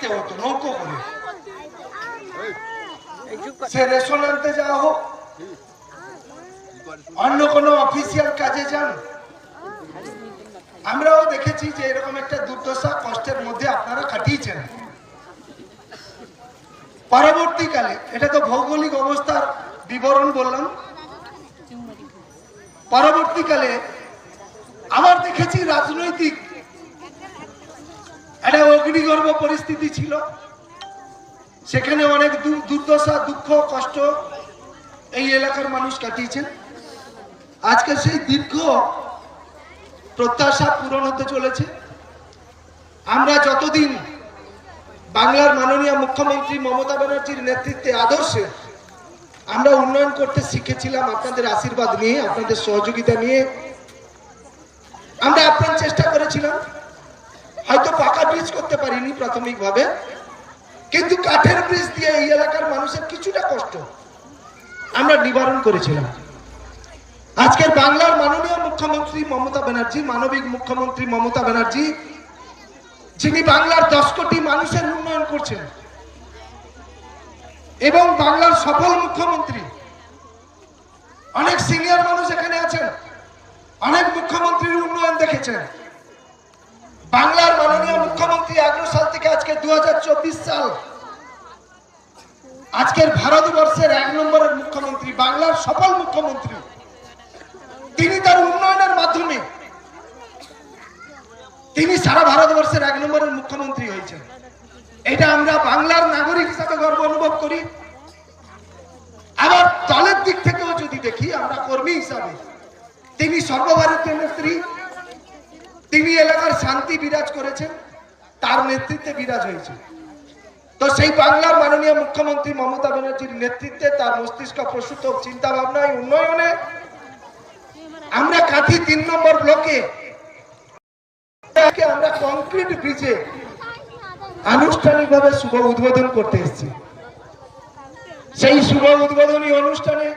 ফিরতে হতো নৌকো করে সে রেশন আনতে যাওয়া হোক। অন্য কোনো অফিসিয়াল কাজে যান। আমরাও দেখেছি যে এরকম একটা দুর্দশা কষ্টের মধ্যে আপনারা কাটিয়েছেন। পরবর্তীকালে, এটা তো ভৌগোলিক অবস্থার বিবরণ বললাম। পরবর্তীকালে, আবার দেখেছি রাজনৈতিক একটা অগ্নিগর্ভ পরিস্থিতি ছিল। সেখানে অনেক দুর্দশা, দুঃখ, কষ্ট এই এলাকার মানুষ কাটিয়েছেন। আজকে সেই দীর্ঘ প্রত্যাশা পূরণ হতে চলেছে। আমরা যতদিন বাংলার মাননীয় মুখ্যমন্ত্রী মমতা ব্যানার্জির নেতৃত্বে আদর্শে আমরা উন্নয়ন করতে শিখেছিলাম, আপনাদের আশীর্বাদ নিয়ে, আপনাদের সহযোগিতা নিয়ে, আমরা আপ্রাণ চেষ্টা করেছিলাম। হয়তো করতে পারিনি প্রাথমিকভাবে। কিন্তু কাঠের ব্রিজ দিয়ে এই এলাকার মানুষের কিছুটা কষ্ট আমরা নিবারণ করেছিলাম। আজকের বাংলার মাননীয় মুখ্যমন্ত্রী মমতা ব্যানার্জি, মানবিক মুখ্যমন্ত্রী মমতা ব্যানার্জি, যিনি বাংলার দশ কোটি মানুষের উন্নয়ন করছেন, এবং বাংলার সফল মুখ্যমন্ত্রী, অনেক সিনিয়র মানুষ এখানে আছেন, অনেক মুখ্যমন্ত্রীর উন্নয়ন দেখেছেন। বাংলার মাননীয় মুখ্যমন্ত্রী এগারো সাল থেকে আজকে দুহাজার চব্বিশ সাল। আজকের ভারতবর্ষের এক নম্বরের মুখ্যমন্ত্রী, বাংলার সফল মুখ্যমন্ত্রী। তিনি তার উন্নয়নের মাধ্যমে তিনি সারা ভারতবর্ষের এক নম্বরের মুখ্যমন্ত্রী হয়েছেন। এটা আমরা বাংলার নাগরিক হিসাবে গর্ব অনুভব করি। আবার দলের দিক থেকেও যদি দেখি, আমরা কর্মী হিসাবে, তিনি সর্বভারতীয় নেত্রী তিনি এলাকার শান্তি বিরাজ করেছেন, তার নেতৃত্বে বিরাজ হয়েছে। তো সেই বাংলার মাননীয় মুখ্যমন্ত্রী মমতা ব্যানার্জির নেতৃত্বে তার মস্তিষ্ক প্রসূত চিন্তা ভাবনায় উন্নয়নে আমরা কাঁথি তিন নম্বর ব্লকে। আমরা কংক্রিট ব্রিজে আনুষ্ঠানিকভাবে শুভ উদ্বোধন করতে এসেছি। সেই শুভ উদ্বোধনী অনুষ্ঠানে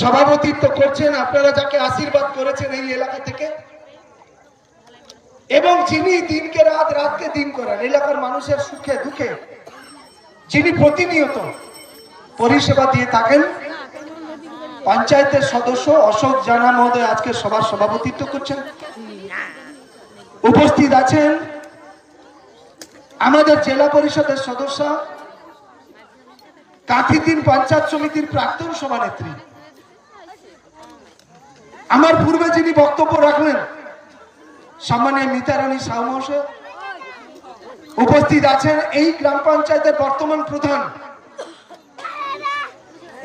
সভাপতিত্ব করছেন আপনারা যাকে আশীর্বাদ করেছেন এই এলাকা থেকে এবং যিনি দিনকে রাত, রাতকে দিন করান এলাকার মানুষের সুখে, দুঃখে, যিনি প্রতিনিয়ত পরিষেবা দিয়ে থাকেন, পঞ্চায়েতের সদস্য অশোক জানা মহোদয় আজকে সভার সভাপতিত্ব করছেন। উপস্থিত আছেন আমাদের জেলা পরিষদের সদস্য কাঁথিদিন পঞ্চায়েত সমিতির প্রাক্তন সভানেত্রী। আমার পূর্বে যিনি বক্তব্য রাখলেন সম্মানীয় মিতারানী সাউ মহাশয় উপস্থিত আছেন এই গ্রাম পঞ্চায়েতের বর্তমান প্রধান,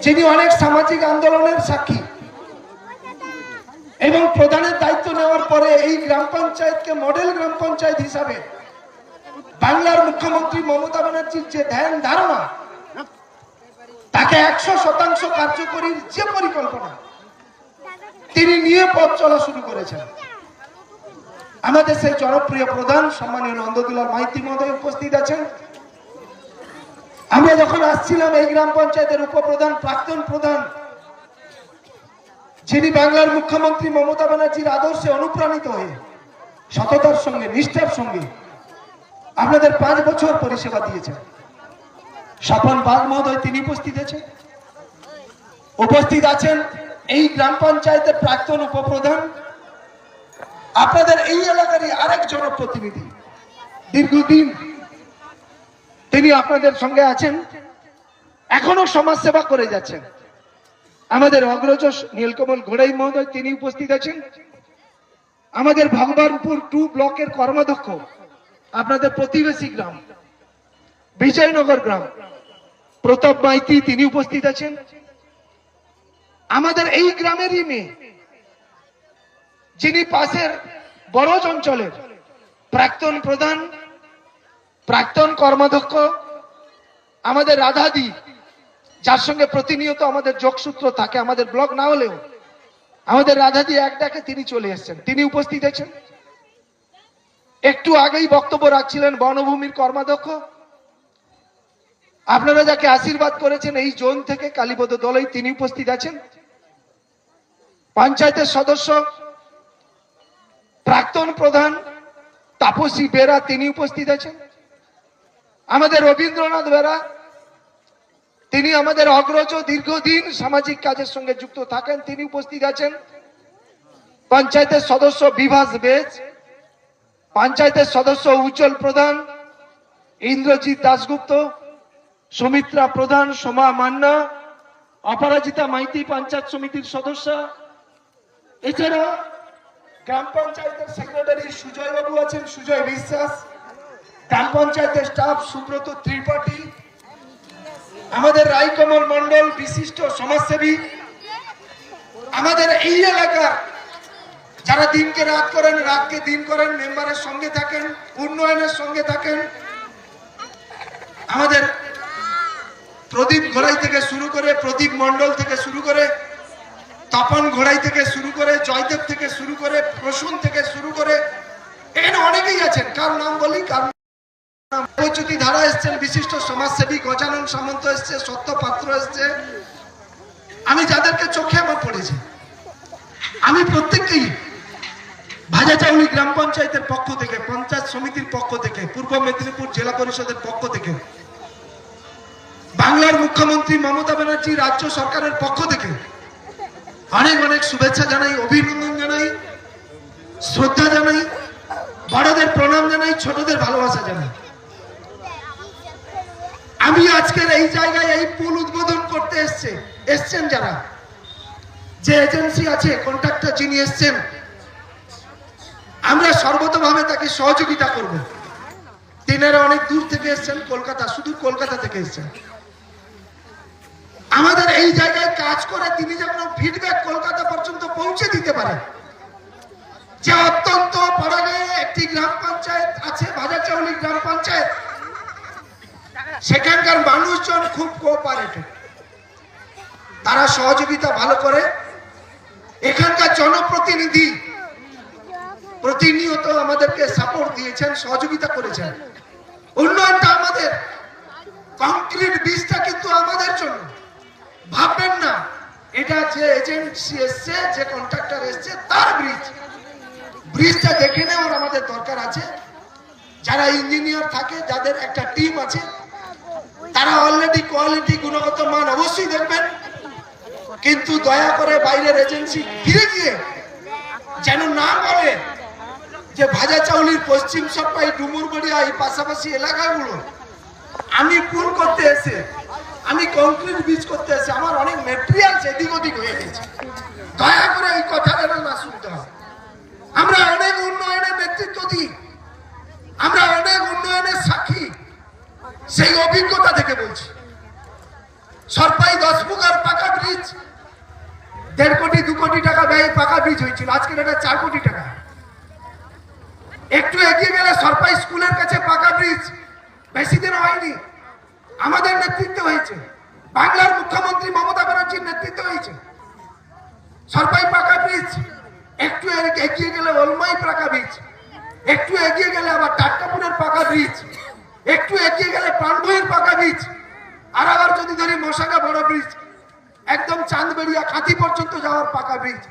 যিনি অনেক সামাজিক আন্দোলনের সাক্ষী এবং প্রধানের দায়িত্ব নেওয়ার পরে এই গ্রাম পঞ্চায়েতকে মডেল গ্রাম পঞ্চায়েত হিসাবে বাংলার মুখ্যমন্ত্রী মমতা ব্যানার্জির যে ধ্যান ধারণা, তাকে একশো শতাংশ কার্যকরীর যে পরিকল্পনা, তিনি নিয়ে পথ চলা শুরু করেছেন। আমাদের সেই জনপ্রিয় প্রধান সম্মানীয় নন্দদুলাল মাইতি মহোদয় উপস্থিত আছেন। আমরা যখন আসছিলাম এই গ্রাম পঞ্চায়েতের উপপ্রধান, প্রাক্তন প্রধান, যিনি বাংলার মুখ্যমন্ত্রী মমতা ব্যানার্জির আদর্শে অনুপ্রাণিত হয়ে, সততার সঙ্গে, নিষ্ঠার সঙ্গে আপনাদের পাঁচ বছর পরিষেবা দিয়েছেন। স্বপন বাগ মহোদয় তিনি উপস্থিত আছেন। উপস্থিত আছেন এই গ্রাম পঞ্চায়েতের প্রাক্তন উপপ্রধান আপনাদের এই এলাকারই আরেক জনপ্রতিনিধি। দীর্ঘদিন তিনি আপনাদের সঙ্গে আছেন, এখনও সমাজ সেবা করে যাচ্ছেন। আমাদের অগ্রজ নীলকমল ঘোড়াই মহোদয়, তিনি উপস্থিত আছেন। আমাদের ভগবানপুর টু ব্লকের কর্মাধ্যক্ষ, আপনাদের প্রতিবেশী গ্রাম, বিজয়নগর গ্রাম, প্রতাপ মাইতি, তিনি উপস্থিত আছেন। আমাদের এই গ্রামেরই মেয়ে যিনি পাশের বড়জ অঞ্চলের প্রাক্তন প্রধান, প্রাক্তন কর্মাধ্যক্ষ, আমাদের রাধাদি, যার সঙ্গে প্রতিনিয়ত আমাদের যোগসূত্র থাকে, আমাদের ব্লক না হলেও, আমাদের রাধাদি এক ডাকে তিনি চলে এসেছেন। তিনি উপস্থিত আছেন। একটু আগেই বক্তব্য রাখছিলেন বনভূমির কর্মাধ্যক্ষ। আপনারা যাকে আশীর্বাদ করেছেন, এই জোন থেকে কালীপদ দলেই তিনি উপস্থিত আছেন। পঞ্চায়েতের সদস্য প্রাক্তন প্রধান তাপসী বেরা তিনি উপস্থিত আছেন। আমাদের রবীন্দ্রনাথ বেরা, তিনি আমাদের অগ্রজ, দীর্ঘদিন সামাজিক কাজের সঙ্গে যুক্ত থাকেন, তিনি উপস্থিত আছেন। পঞ্চায়েতের সদস্য বিভাস বেজ, পঞ্চায়েতের সদস্য উজ্জ্বল প্রধান ইন্দ্রজিৎ দাশগুপ্ত, সুমিত্রা প্রধান সোমা মান্না, অপরাজিতা মাইতি পঞ্চায়েত সমিতির সদস্য। এছাড়া গ্রাম পঞ্চায়েতের সেক্রেটারি সুজয় বাবু আছেন, সুজয় বিশ্বাস। গ্রাম পঞ্চায়েতের স্টাফ সুব্রত ত্রিপাঠী। আমাদের রায়কমল মন্ডল বিশিষ্ট সমাজসেবী। আমাদের এই এলাকার যারা দিনকে রাত করেন, রাতকে দিন করেন, মেম্বারের সঙ্গে থাকেন, উন্নয়নের সঙ্গে থাকেন। আমাদের প্রদীপ ঘোড়াই থেকে শুরু করে, প্রদীপ মন্ডল থেকে শুরু করে তপন ঘোড়াই থেকে শুরু করে, জয়দেব থেকে শুরু করে, প্রসূন থেকে শুরু করে এখানে অনেকেই আছেন। কার নাম বলি, কার নাম ধারা এসছেন, বিশিষ্ট সমাজসেবী গজানন সামন্ত এসছে সত্য পাত্র এসছে। আমি যাদেরকে চোখে আমার পড়েছে, আমি প্রত্যেককেই ভাজাচাউলি গ্রাম পঞ্চায়েতের পক্ষ থেকে, পঞ্চায়েত সমিতির পক্ষ থেকে, পূর্ব মেদিনীপুর জেলা পরিষদের পক্ষ থেকে, বাংলার মুখ্যমন্ত্রী মমতা ব্যানার্জি রাজ্য সরকারের পক্ষ থেকে অনেক অনেক শুভেচ্ছা জানাই, অভিনন্দন জানাই, শ্রদ্ধা জানাই, বড়দের প্রণাম জানাই, ছোটদের ভালোবাসা জানাই। আমি আজকের এই জায়গায় এই পুল উদ্বোধন করতে এসছে। এসছেন যারা? যে এজেন্সি আছে, কন্ট্রাক্টর যিনি এসছেন, আমরা সর্বতভাবে তাকে সহযোগিতা করব। তিনারা অনেক দূর থেকে এসছেন, কলকাতা, শুধু কলকাতা থেকে এসছেন। এই জায়গায় কাজ করে তিনি যেন ফিডব্যাক কলকাতা পর্যন্ত পৌঁছে দিতে পারেন। যে অত্যন্ত পাড়াগে একটি গ্রাম পঞ্চায়েত আছে ভাজাচাউলি গ্রাম পঞ্চায়েত। সেখানকার মানুষজন খুব কোঅপারেটিভ তারা সহযোগিতা ভালো করে। এখানকার জনপ্রতিনিধি প্রতিনিয়ত আমাদেরকে সাপোর্ট দিয়েছেন, সহযোগিতা করেছেন। উন্নয়নটা আমাদের। কংক্রিট বীজটা কিন্তু আমাদের জন্য। ভাববেন না। এটা যে এজেন্সি এসছে, যে কন্ট্রাক্টর এসছে, তার ব্রিজ ব্রিজটা দেখে নেওয়ার আমাদের দরকার আছে। যারা ইঞ্জিনিয়ার থাকে, যাদের একটা টিম আছে, তারা অলরেডি কোয়ালিটি গুণগত মান অবশ্যই দেখবেন। কিন্তু দয়া করে বাইরের এজেন্সি ফিরে গিয়ে যেন না বলে যে ভাজা চাউলির পশ্চিম সপ্তাহে ডুমুরগড়িয়া এই পাশাপাশি এলাকাগুলো। আমি পুল করতে এসে আমি কংক্রিট বীজ করতে এসে আমার অনেক মেটেরিয়াল এদিক ওদিক হয়ে গেছে। দয়া করে এই কথা যেন না শুনতে হয়। আমরা অনেক উন্নয়নের নেতৃত্ব দিই। আমরা অনেক উন্নয়নের সাক্ষী। সেই অভিজ্ঞতা থেকে বলছি। সরপাই দশ ফুকার পাকা ব্রিজ দেড় কোটি, দু কোটি টাকা ব্যয় পাকা ব্রিজ হয়েছিল। আজকে এটা চার কোটি টাকা। একটু এগিয়ে গেলে সরপাই স্কুলের কাছে পাকা ব্রিজ বেশি দিন হয়নি। আমাদের নেতৃত্ব হয়েছে। বাংলার মুখ্যমন্ত্রী মমতা ব্যানার্জির নেতৃত্ব হয়েছে। সরপাই পাকা ব্রিজ একটু এগিয়ে গেলে অলমাই পাকা ব্রিজ একটু এগিয়ে গেলে আবার টাটকাপুরের পাকা ব্রিজ একটু এগিয়ে গেলে প্রাণভয়ের পাকা ব্রিজ আর আবার যদি ধরি মশাকা বড় ব্রিজ একদম চাঁদবেড়িয়া খাতি পর্যন্ত যাওয়ার পাকা ব্রিজ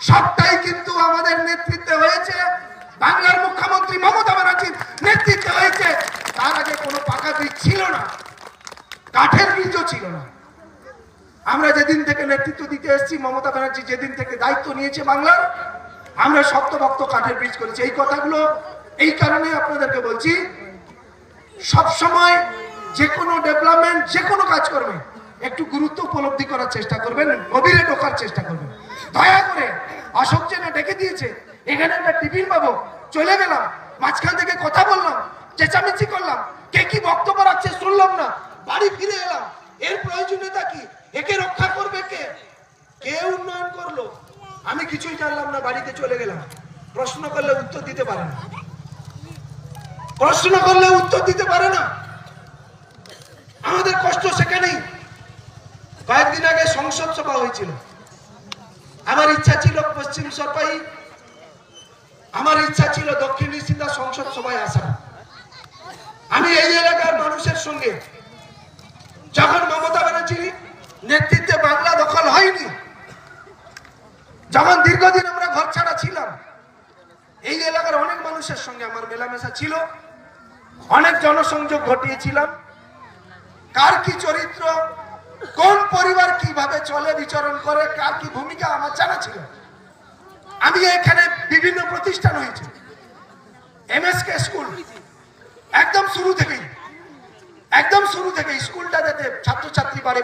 সবটাই কিন্তু আমাদের নেতৃত্বে হয়েছে বাংলার মুখ্যমন্ত্রী মমতা ব্যানার্জির নেতৃত্বে হয়েছে তার আগে কোনো পাকা ব্রিজ ছিল না কাঠের ব্রিজও ছিল না আমরা যেদিন থেকে নেতৃত্ব দিতে এসেছি, মমতা ব্যানার্জি যেদিন থেকে দায়িত্ব নিয়েছে বাংলার, আমরা শক্তভক্ত কাঠের ব্রিজ করেছি। এই কথাগুলো, এই কারণে আপনাদেরকে বলছি সব সময় যে কোনো ডেভেলপমেন্ট, যে কোনো কাজ করবে, একটু গুরুত্ব উপলব্ধি করার চেষ্টা করবেন, গভীরে ঢোকার চেষ্টা করবেন। দয়া করে, অশোক জেনে ডেকে দিয়েছে, এখানে একটা টিফিন পাবো, চলে গেলাম, মাঝখান থেকে কথা বললাম, চেঁচামেচি করলাম, কে কি বক্তব্য রাখছে শুনলাম না, বাড়ি ফিরে এলাম, এর প্রয়োজনীয়তা কি? একে রক্ষা করবে কে? কে উন্নয়ন করল? আমি কিছুই জানলাম না, বাড়িতে চলে গেলাম। প্রশ্ন করলে উত্তর দিতে পারে না। প্রশ্ন করলে উত্তর দিতে পারে না। আমাদের কষ্ট সেখানেই। কয়েকদিন আগে সংসদ সভা হয়েছিল। আমার ইচ্ছা ছিল পশ্চিম সরপাই আমার ইচ্ছা ছিল দক্ষিণ নিশ্চিন্দা সংসদ সভায় আসা। আমি এই এলাকার মানুষের সঙ্গে, যখন মমতা ব্যানার্জি নেতৃত্বে বাংলা দখল হয়নি। যখন দীর্ঘদিন আমরা ঘর ছাড়া ছিলাম, এই এলাকার অনেক মানুষের সঙ্গে আমার মেলামেশা ছিল, অনেক জনসংযোগ ঘটিয়েছিলাম। কার কি চরিত্র, কোন পরিবার কীভাবে চলে, বিচরণ করে, কার কি ভূমিকা আমার জানা ছিল। আমি এখানে বিভিন্ন প্রতিষ্ঠান হয়েছে। এমএসকে স্কুল, একদম শুরু থেকেই, একদম শুরু থেকে স্কুলটা যাতে ছাত্রছাত্রী বাড়ে